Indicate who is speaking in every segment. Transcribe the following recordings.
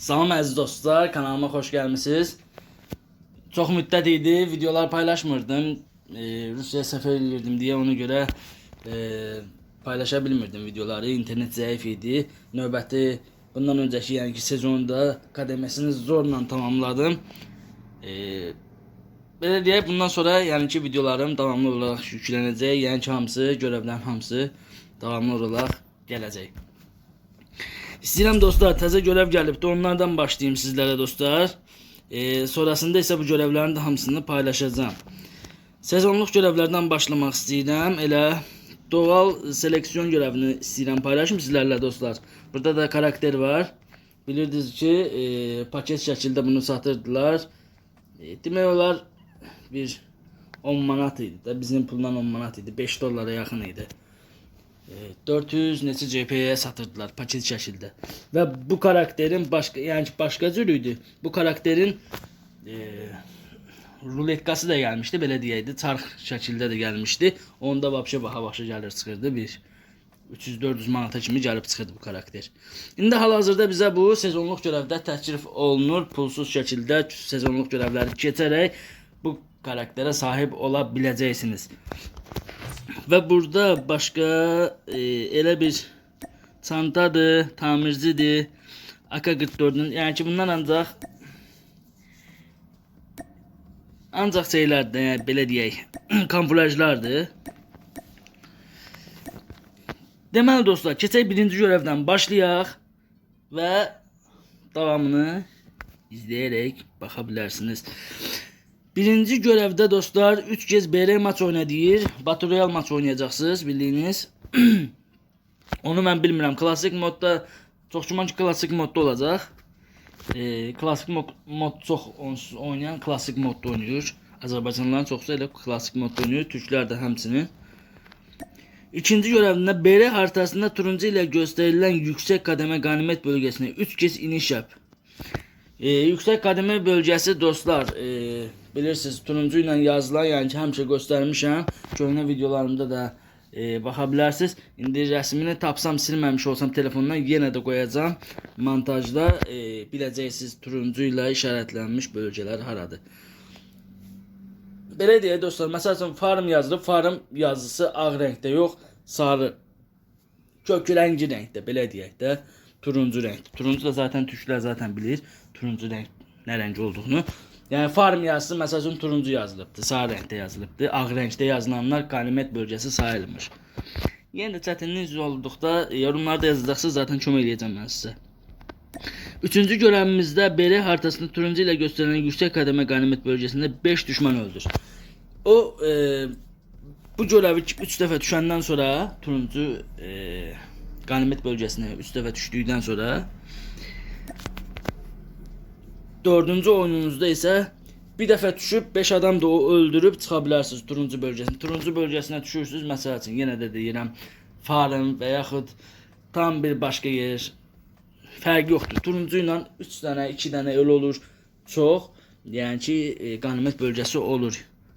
Speaker 1: Salam əziz dostlar, kanalıma xoş gəlmisiniz. Çox müddət idi, videolar paylaşmırdım. E, Rusiyaya səfər edirdim deyə ona görə e, paylaşa bilmirdim videoları. İnternet zəif idi. Növbəti bundan öncəki yəni ki sezonda kademesini zorla tamamladım. E, belə deyək, bundan sonra yəni ki videolarım davamlı olaraq yüklənəcək. Yəni ki hamısı, görevlərin hamısı davamlı olaraq gələcək. İstəyirəm dostlar, təzə görev gəlibdi. Onlardan başlayayım sizlərə dostlar. Ee, sonrasında isə bu görevlərin də hamısını paylaşacağam. Sezonluq görevlərdən başlamaq istəyirəm. Elə doğal seleksiyon görevini istəyirəm paylaşım sizlərlə dostlar. Burada da karakter var. Bilirdiniz ki, e, paket şəkildə bunu satırdılar. E, demək olar bir 10 manat idi də bizim pulla 10 manat idi. 5 dollara yaxın idi. E, 400 neçə CP'ye satırdılar paket şəkildə. Və bu karakterin ki, başqa cür idi. Bu karakterin e, ruletkası da gəlmişdi, belə deyəydi. Çarx şəkildə də gəlmişdi. Onda vəbşə baha başa gəlir çıxırdı bir 300-400 manata kimi gəlib çıxırdı bu karakter. İndi hal-hazırda bizə bu sezonluq görevdə təklif olunur. Pulsuz şəkildə sezonluq görevləri keçərək bu karakterə sahib ola biləcəksiniz. Və burada başqa e, elə bir çantadır, tamircidir. AK-44-ün, yəni ki, bunlar ancaq ancaq şeylərdir, yəni belə deyək, kamuflajlardır. Deməli dostlar, keçək birinci görevdən başlayaq və davamını izləyərək baxa bilərsiniz. Birinci görevdə dostlar 3 kez BR maç oynadıyır. Battle Royale maç oynayacaqsınız bildiyiniz. Onu mən bilmirəm. Klassik modda çox güman ki klassik modda olacaq. E, klassik mod, mod çox oynayan klassik modda oynayır. Azərbaycanlıların çoxu elə klassik modda oynayır. Türklər də həmçinin. İkinci görevində BR haritasında turuncu ilə göstərilən yüksək kademe qanimet bölgəsinə 3 kez iniş yap. E, yüksək kademe bölgəsi dostlar, e, bilirsiniz turuncu ilə yazılan, yəni ki, həmişə göstərmişəm. Köhnə videolarımda da e, baxa bilərsiniz. İndi rəsmini tapsam, silməmiş olsam telefondan yenə də qoyacağam. Montajda e, biləcəksiniz turuncu ilə işarətlənmiş bölgələr haradır. Belə deyək dostlar, məsəl farm yazılıb, farm yazısı ağ rəngdə yox, sarı kök rəngi rəngdə, belə deyək də, turuncu rəng. Turuncu da zaten türklər zaten bilir turuncu rəng nə rəng olduğunu. Yəni farm yazısı üçün turuncu yazılıbdı, sarı rəngdə yazılıbdı. Ağ rəngdə yazılanlar qanimet bölgəsi sayılmır. Yenə də çətinlik olduqda yorumlarda yazacaqsınız, zaten kömək eləyəcəm mən sizə. Üçüncü görevimizdə BR haritasında turuncu ilə göstərilən yüksək qədəmə qanimet bölgəsində 5 düşman öldür. O e, bu görevi 3 dəfə düşəndən sonra turuncu e, qanimet bölgəsinə 3 dəfə düşdükdən sonra dördüncü oyununuzda isə bir dəfə düşüb 5 adam da o öldürüb çıxa bilərsiniz turuncu bölgəsinə. Turuncu bölgəsinə düşürsüz məsəl üçün yenə də deyirəm farm və yaxud tam bir başqa yer fərqi yoxdur. Turuncu ilə 3 dənə, 2 dənə el olur. Çox. Yəni ki, e, qanimət bölgəsi olur.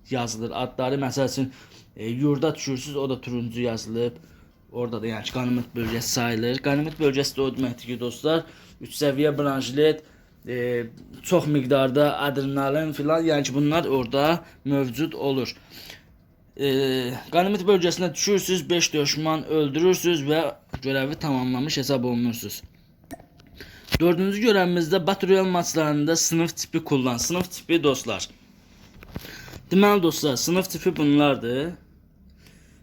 Speaker 1: Yazılır. Adları məsəl üçün e, yurda düşürsüz, o da turuncu yazılıb. Orada da yəni ki, qanimət bölgəsi sayılır. Qanimət bölgəsi də o deməkdir ki, dostlar, 3 səviyyə branşlet, e, çox miqdarda adrenalin filan, yəni ki, bunlar orada mövcud olur. E, qanimət bölgəsinə düşürsüz, 5 düşman öldürürsüz və görəvi tamamlamış hesab olunursunuz. Dördüncü görevimizdə Battle Royale maçlarında sınıf tipi kullan. Sınıf tipi dostlar. Deməli dostlar, sınıf tipi bunlardır.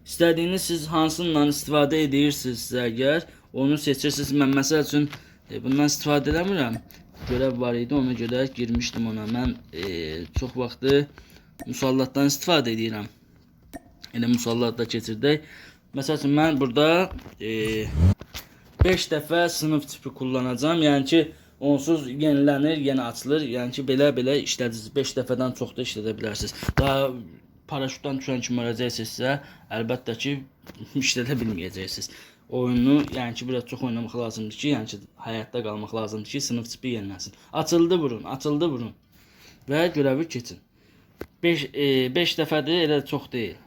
Speaker 1: İstədiyiniz siz hansından istifadə edirsinizsə əgər, onu seçirsiniz. Mən məsəl üçün e, bundan istifadə eləmirəm. Görev var idi, ona görə girmişdim ona. Mən e, çox vaxtı musallatdan istifadə edirəm. Elə musallatda keçirdək. Məsəl mən burada e, 5 dəfə sınıf tipi kullanacağım. Yəni ki, onsuz yenilənir, yenə açılır. Yəni ki, belə-belə işlədirsiniz. 5 dəfədən çox da işlədə bilərsiniz. Daha paraşütdən düşən kimi öləcəksinizsə, əlbəttə ki, işlədə bilməyəcəksiniz. Oyunu, yəni ki, biraz çox oynamaq lazımdır ki, yəni ki, həyatda qalmaq lazımdır ki, sınıf tipi yenilənsin. Açıldı burun, açıldı burun. Və görəvi keçin. 5 5 dəfədir, elə çox deyil.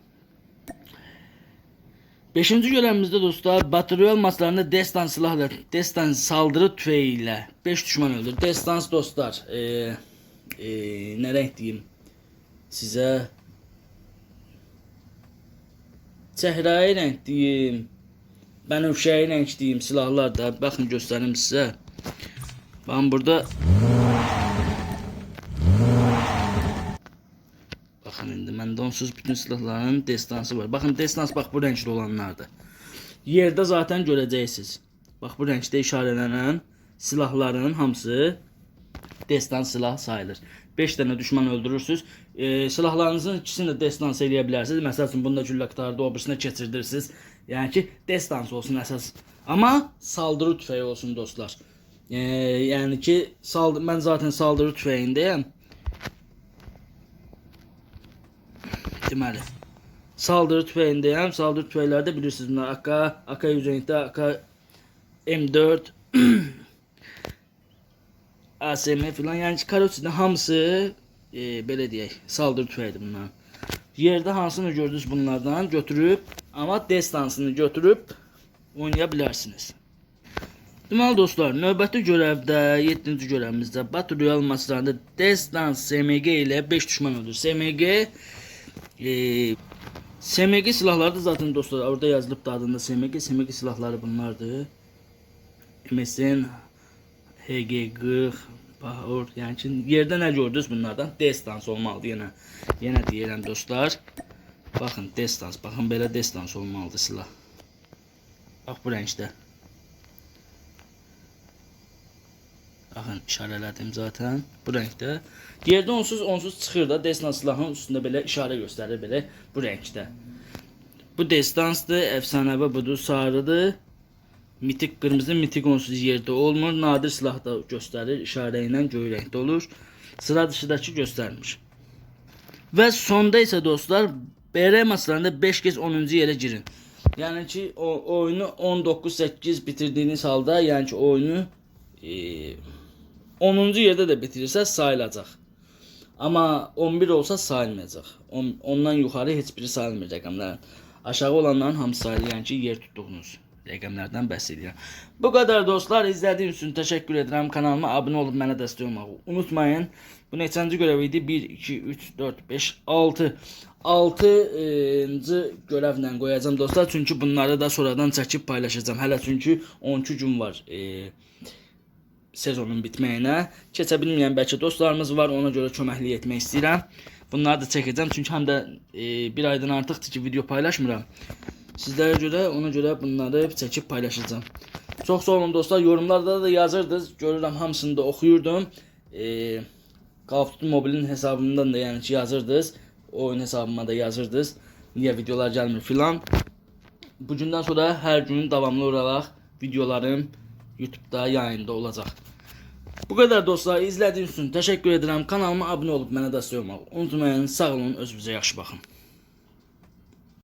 Speaker 1: Beşinci görevimizde dostlar Battle Royale maçlarında destan silahla destan saldırı tüfeğiyle 5 düşman öldür. Destans dostlar eee eee ne renk diyeyim size Çehrai renk diyeyim Bənövşəyi renk diyeyim silahlar da bakın göstereyim size. Ben burada Bakın indi məndə onsuz bütün silahların destansı var. Bakın destans bax bu renkli olanlardır. Yerdə zaten görəcəksiniz. Bax bu renkdə işarələnən silahların hamısı destan silah sayılır. 5 dənə düşman öldürürsüz. E, silahlarınızın ikisini də destans eləyə bilərsiniz. Məsəl üçün bunda güllə qutardı, o birisinə keçirirsiniz. Yəni ki, destans olsun əsas. Amma saldırı tüfəyi olsun dostlar. E, yəni ki, saldı mən zaten saldırı tüfəyindəyəm. Deməli. Saldırı tüfəyindəyəm. Saldırı tüfəklərdə bilirsiniz bunlar AK, AK 107, AK M4 ASM filan ki, karoçinin hamısı e, belə deyək, saldırı tüfəyidir bunlar. Yerdə hansını gördünüz bunlardan götürüb, amma destansını götürüb oynaya bilərsiniz. Deməli dostlar, növbəti görevdə, 7-ci görevimizdə Battle Royale maçlarında Destans SMG ilə 5 düşman öldür. SMG e, SMG silahları da zaten dostlar orada yazılıb da adında SMG. SMG silahları bunlardır. MSN HG40 Bahor yani ki yerdə nə gördünüz bunlardan? Destans olmalıdır yenə. Yenə deyirəm dostlar. Baxın destans, baxın belə destans olmalıdır silah. Bax bu rəngdə. Baxın işarələdim zaten bu rəngdə. Yerdə onsuz onsuz çıxır da destans silahın üstündə belə işarə göstərir belə bu rəngdə. Bu destansdır, əfsanəvi budur, sarıdır. Mitik qırmızı mitik onsuz yerdə olmur. Nadir silah da göstərir. İşarə ilə göy rəngdə olur. Sıra dışıdakı göstərmir. Və sonda isə dostlar BR maçlarında 5 kez 10-cu yerə girin. Yəni ki o oyunu 19-8 bitirdiyiniz halda, yəni ki oyunu e, 10-cu yerdə də bitirirsəz sayılacaq. Amma 11 olsa sayılmayacaq. On, ondan yuxarı heç biri sayılmayacaq rəqəmlərin. Aşağı olanların hamısı sayılır, yəni ki yer tutduğunuz rəqəmlərdən bəhs edirəm. Bu qədər dostlar, izlədiyiniz üçün təşəkkür edirəm. Kanalıma abunə olub mənə dəstək olmağı unutmayın. Bu neçənci görev idi? 1 2 3 4 5 6 6-cı görevlə qoyacağam dostlar. Çünki bunları da sonradan çəkib paylaşacağam. Hələ çünki 12 gün var. E, sezonun bitməyinə. Keçə bilməyən bəlkə dostlarımız var, ona görə köməklik etmək istəyirəm. Bunları da çəkəcəm çünki həm də e, bir aydan artıqdır ki, video paylaşmıram. Sizlərə görə, ona görə bunları çəkib paylaşacağam. Çox sağ olun dostlar. Yorumlarda da yazırdınız. Görürəm hamısını da oxuyurdum. E, Call of hesabımdan da yəni ki yazırdınız. Oyun hesabıma da yazırdınız. Niyə videolar gəlmir filan. Bugündən sonra hər gün davamlı olaraq videolarım YouTube'da yayında olacaq. Bu qədər dostlar, izlədiyiniz üçün təşəkkür edirəm. Kanalıma abunə olub mənə dəstək olmağı unutmayın. Sağ olun, özünüzə yaxşı baxın.